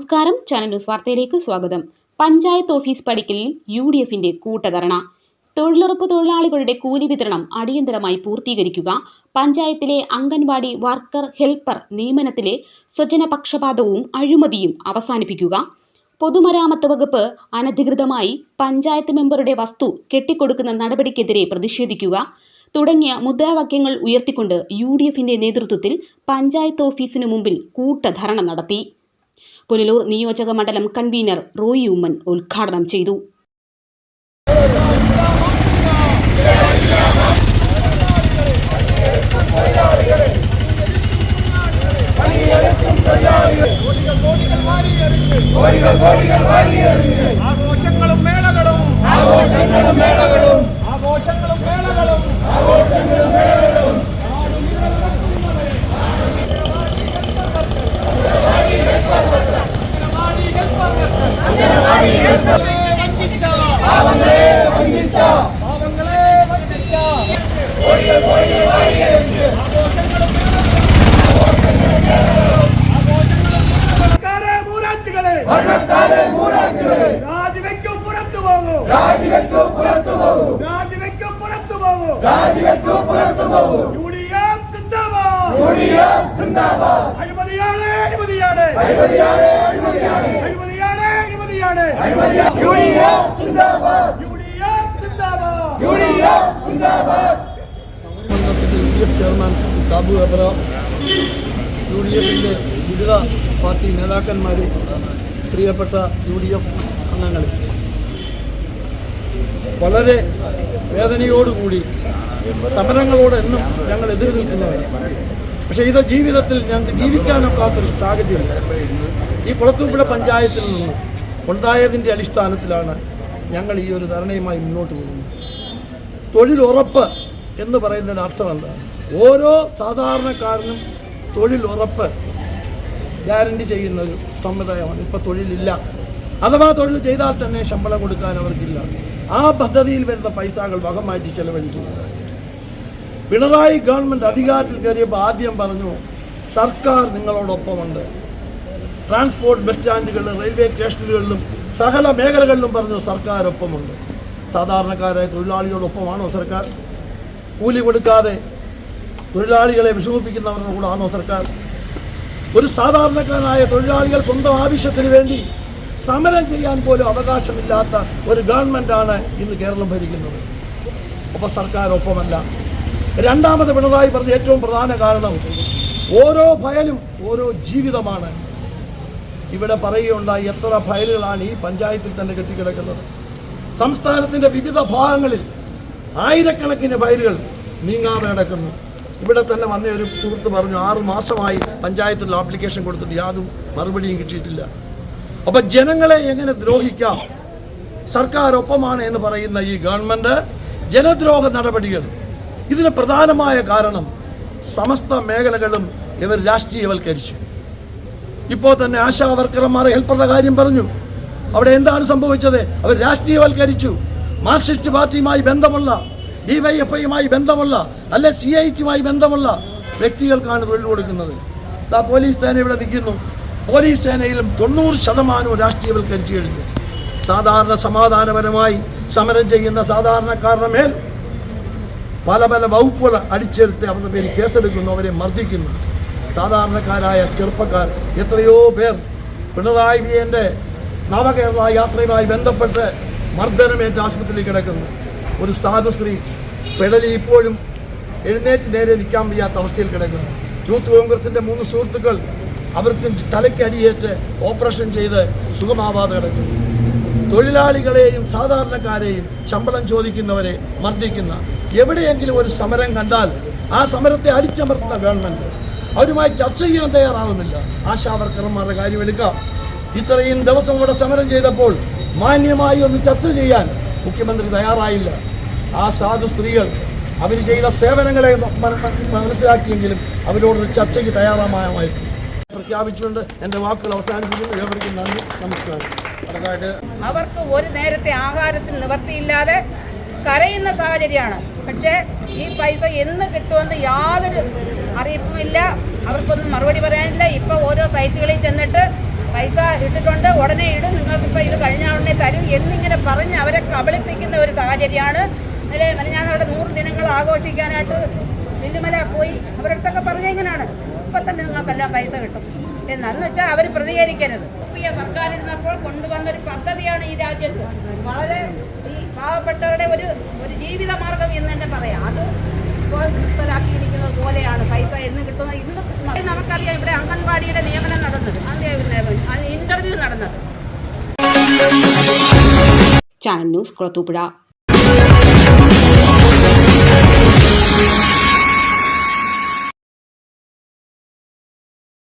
നമസ്കാരം. Channel news വാർത്തയിലേക്ക് സ്വാഗതം. പഞ്ചായത്ത് ഓഫീസ് പടിക്കലിൽ യു ഡി എഫിന്റെ കൂട്ടധർണ. തൊഴിലുറപ്പ് തൊഴിലാളികളുടെ കൂലി വിതരണം അടിയന്തരമായി പൂർത്തീകരിക്കുക. പഞ്ചായത്തിലെ അംഗൻവാടി വർക്കർ ഹെൽപ്പർ നിയമനത്തിലെ സ്വജനപക്ഷപാതവും അഴിമതിയും അവസാനിപ്പിക്കുക. പൊതുമരാമത്ത് വകുപ്പ് അനധികൃതമായി പഞ്ചായത്ത് മെമ്പറുടെ വസ്തു കെട്ടിക്കൊടുക്കുന്ന നടപടിക്കെതിരെ പ്രതിഷേധിക്കുക. തുടങ്ങിയ മുദ്രാവാക്യങ്ങൾ ഉയർത്തിക്കൊണ്ട് യു നേതൃത്വത്തിൽ പഞ്ചായത്ത് ഓഫീസിനു മുമ്പിൽ കൂട്ടധർണ നടത്തി. പുനലൂർ നിയോജക മണ്ഡലം കൺവീനർ റോയി ഉമ്മൻ ഉദ്ഘാടനം ചെയ്തു. ആഘോഷങ്ങളും മേളകളും ആഘോഷങ്ങളും മേളകളും ആഘോഷങ്ങളും മേളകളും ആഘോഷങ്ങളും മേളകളും പാവങ്ങളെ വഞ്ചിച്ച സർക്കാരെ മൂരാറ്റുകളെ രാജിവെക്കും പുറത്തു പോകൂ രാജിവെക്കൂ പുറത്തു പോകൂ. രാജിവെക്കും പുറത്തു പോകൂ. രാജിവെക്കൂ പുറത്തു പോകൂ. യു ഡി എഫ് സിന്ദാബാദ്. യുഡിഎഫ് സിന്ദാബാദ്. അഴിമതിയാണ് അഴിമതിയാണ്. അഴിമതിയാണ് അഴിമതിയാണ്. അഴിമതിയാണ് അഴിമതിയാണ്. അഴിമതിയാണ്. യുഡിഎഫ് സിന്ദാബാദ്. യു ഡി എഫ് സിന്ദാബാദ്. യുഡിഎഫ് സിന്ദാബാദ്. മണ്ഡലത്തിന്റെ U D F chairman Shri Sabu Abraham U D എഫിന്റെ വിവിധ പാർട്ടി നേതാക്കന്മാർ പ്രിയപ്പെട്ട യു ഡി എഫ് അംഗങ്ങൾ വളരെ വേദനയോടുകൂടി സമരങ്ങളോട് എന്നും ഞങ്ങൾ എതിർ നിൽക്കുന്നവരാണ്. പക്ഷേ ഇത് ജീവിതത്തിൽ ഞങ്ങൾക്ക് ജീവിക്കാനൊക്കാത്തൊരു സാഹചര്യം ഈ കുളത്തൂപ്പുഴ പഞ്ചായത്തിൽ നിന്ന് ഉണ്ടായതിന്റെ അടിസ്ഥാനത്തിലാണ് ഞങ്ങൾ ഈ ഒരു ധരണയുമായി മുന്നോട്ട് പോകുന്നത്. തൊഴിലുറപ്പ് എന്ന് പറയുന്നതിന് അർത്ഥം എന്താണ്? ഓരോ സാധാരണക്കാരനും തൊഴിലുറപ്പ് ഗ്യാരണ്ടി ചെയ്യുന്ന ഒരു സമ്പ്രദായമാണ്. ഇപ്പോൾ തൊഴിലില്ല. അഥവാ തൊഴിൽ ചെയ്താൽ തന്നെ ശമ്പളം കൊടുക്കാൻ അവർക്കില്ല. ആ പദ്ധതിയിൽ വരുന്ന പൈസകൾ വകം മാറ്റി ചെലവഴിക്കുന്നത് പിണറായി ഗവൺമെന്റ് അധികാരത്തിൽ കയറിയപ്പോൾ ആദ്യം പറഞ്ഞു സർക്കാർ നിങ്ങളോടൊപ്പമുണ്ട്. ട്രാൻസ്പോർട്ട് ബസ് സ്റ്റാൻഡുകളിലും റെയിൽവേ സ്റ്റേഷനുകളിലും സകല മേഖലകളിലും പറഞ്ഞു സർക്കാർ ഒപ്പമുണ്ട് സാധാരണക്കാരായ തൊഴിലാളികളോടൊപ്പമാണോ സർക്കാർ? കൂലി കൊടുക്കാതെ തൊഴിലാളികളെ വിഷമിപ്പിക്കുന്നവരുടെ കൂടെ ആണോ സർക്കാർ? ഒരു സാധാരണക്കാരനായ തൊഴിലാളികൾ സ്വന്തം ആവശ്യത്തിന് വേണ്ടി സമരം ചെയ്യാൻ പോലും അവകാശമില്ലാത്ത ഒരു ഗവൺമെന്റാണ് ഇന്ന് കേരളം ഭരിക്കുന്നത്. അപ്പോൾ സർക്കാർ ഒപ്പമല്ല രണ്ടാമത് പിണറായി പറഞ്ഞ ഏറ്റവും പ്രധാന കാരണം ഓരോ ഫയലും ഓരോ ജീവിതമാണ്. ഇവിടെ പറയുകയുണ്ടായി എത്ര ഫയലുകളാണ് ഈ പഞ്ചായത്തിൽ തന്നെ കെട്ടിക്കിടക്കുന്നത്. സംസ്ഥാനത്തിന്റെ വിവിധ ഭാഗങ്ങളിൽ ആയിരക്കണക്കിന് ഫയലുകൾ നീങ്ങാതെ കിടക്കുന്നു. ഇവിടെ തന്നെ വന്ന ഒരു സുഹൃത്ത് പറഞ്ഞു ആറ് മാസമായി പഞ്ചായത്തിൽ ആപ്ലിക്കേഷൻ കൊടുത്തിട്ട് യാതൊരു മറുപടിയും കിട്ടിയിട്ടില്ല. അപ്പം ജനങ്ങളെ എങ്ങനെ ദ്രോഹിക്കാം? സർക്കാർ ഒപ്പമാണ് എന്ന് പറയുന്ന ഈ ഗവൺമെന്റ് ജനദ്രോഹ നടപടികൾ. ഇതിന് പ്രധാനമായ കാരണം സമസ്ത മേഖലകളും ഇവർ രാഷ്ട്രീയവൽക്കരിച്ചു. ഇപ്പോൾ തന്നെ ആശാ വർക്കർമാരെ ഹെൽപ്പറുടെ കാര്യം പറഞ്ഞു. അവിടെ എന്താണ് സംഭവിച്ചത്? അവർ രാഷ്ട്രീയവൽക്കരിച്ചു. മാർക്സിസ്റ്റ് പാർട്ടിയുമായി ബന്ധമുള്ള ഡിവൈഎഫ്ഐയുമായി ബന്ധമുള്ള അല്ല സി ഐ ടിയുമായി ബന്ധമുള്ള വ്യക്തികൾക്കാണ് തൊഴിൽ കൊടുക്കുന്നത്. ആ പോലീസ് തന്നെ ഇവിടെ നിൽക്കുന്നു. പോലീസ് സേനയിലും തൊണ്ണൂറ് ശതമാനവും രാഷ്ട്രീയവൽക്കരിച്ചു കഴിഞ്ഞു. സാധാരണ സമാധാനപരമായി സമരം ചെയ്യുന്ന സാധാരണക്കാരുടെ മേൽ പല പല വകുപ്പുകൾ അടിച്ചെടുത്ത് അവരുടെ പേര് കേസെടുക്കുന്നു അവരെ മർദ്ദിക്കുന്നു. സാധാരണക്കാരായ ചെറുപ്പക്കാർ എത്രയോ പേർ പിണറായി വിജയന്റെ നവകേരള യാത്രയുമായി ബന്ധപ്പെട്ട് മർദ്ദനമേറ്റ് ആശുപത്രിയിൽ കിടക്കുന്നു. ഒരു സാധുശ്രീ പെടലി ഇപ്പോഴും എഴുന്നേറ്റ് നേരെ നിൽക്കാൻ വയ്യാത്ത അവസ്ഥയിൽ കിടക്കുന്നു. യൂത്ത് കോൺഗ്രസിന്റെ മൂന്ന് സുഹൃത്തുക്കൾ അവർക്ക് തലയ്ക്ക് അടിയേറ്റ് ഓപ്പറേഷൻ ചെയ്ത് സുഖമാവാതെ കിടക്കുന്നു. തൊഴിലാളികളെയും സാധാരണക്കാരെയും ശമ്പളം ചോദിക്കുന്നവരെ മർദ്ദിക്കുന്ന എവിടെയെങ്കിലും ഒരു സമരം കണ്ടാൽ ആ സമരത്തെ അടിച്ചമർത്തുന്ന ഗവൺമെന്റ് അവരുമായി ചർച്ച ചെയ്യാൻ തയ്യാറാവുന്നില്ല. ആശാവർക്കർമാരുടെ കാര്യം എടുക്കാം. ഇത്രയും ദിവസം കൂടെ സമരം ചെയ്തപ്പോൾ മാന്യമായി ഒന്ന് ചർച്ച ചെയ്യാൻ മുഖ്യമന്ത്രി തയ്യാറായില്ല. ആ സാധു സ്ത്രീകൾ അവർ ചെയ്ത സേവനങ്ങളെ മനസ്സിലാക്കിയെങ്കിലും അവരോടൊരു ചർച്ചയ്ക്ക് തയ്യാറാമായിരുന്നു. പ്രഖ്യാപിച്ചുകൊണ്ട് എന്റെ വാക്കുകൾ അവസാനിപ്പിക്കുന്നു. ഏവർക്കും നന്ദി. നമസ്കാരം. അവർക്ക് ഒരു നേരത്തെ ആഹാരത്തിന് നിവർത്തിയില്ലാതെ കരയുന്ന സാഹചര്യമാണ്. പക്ഷേ ഈ പൈസ എന്ന് കിട്ടുമെന്ന് യാതൊരു അറിയിപ്പുമില്ല. അവർക്കൊന്നും മറുപടി പറയാനില്ല. ഇപ്പോൾ ഓരോ സൈറ്റുകളിൽ ചെന്നിട്ട് പൈസ ഇട്ടിട്ടുണ്ട്. ഉടനെ ഇടും. നിങ്ങൾക്കിപ്പോൾ ഇത് കഴിഞ്ഞ ഉടനെ തരും എന്നിങ്ങനെ പറഞ്ഞ് അവരെ കബളിപ്പിക്കുന്ന ഒരു സാഹചര്യമാണ്. അല്ലെ? ഞാൻ അവിടെ നൂറ് ദിനങ്ങൾ ആഘോഷിക്കാനായിട്ട് നെല്ലിമല പോയി. അവരുടെ പൈസ കിട്ടും. എന്നാന്ന് വെച്ചാൽ അവർ പ്രതികരിക്കരുത്. സർക്കാർ സർക്കാർ കൊണ്ടുവന്ന ഒരു പദ്ധതിയാണ് ഈ രാജ്യത്ത്. വളരെ ഈ പാവപ്പെട്ടവരുടെ ഒരു ഒരു ജീവിത മാർഗം എന്ന് തന്നെ പറയാം. അത് ഇപ്പോൾ നിർത്തലാക്കിയിരിക്കുന്നത് പോലെയാണ്. പൈസ എന്ന് കിട്ടുന്നത് ഇന്ന് നമുക്കറിയാം ഇവിടെ അംഗൻവാടിയുടെ നിയമനം നടന്നത്. ഇന്റർവ്യൂ നടന്നത്. Channel news Kulathupuzha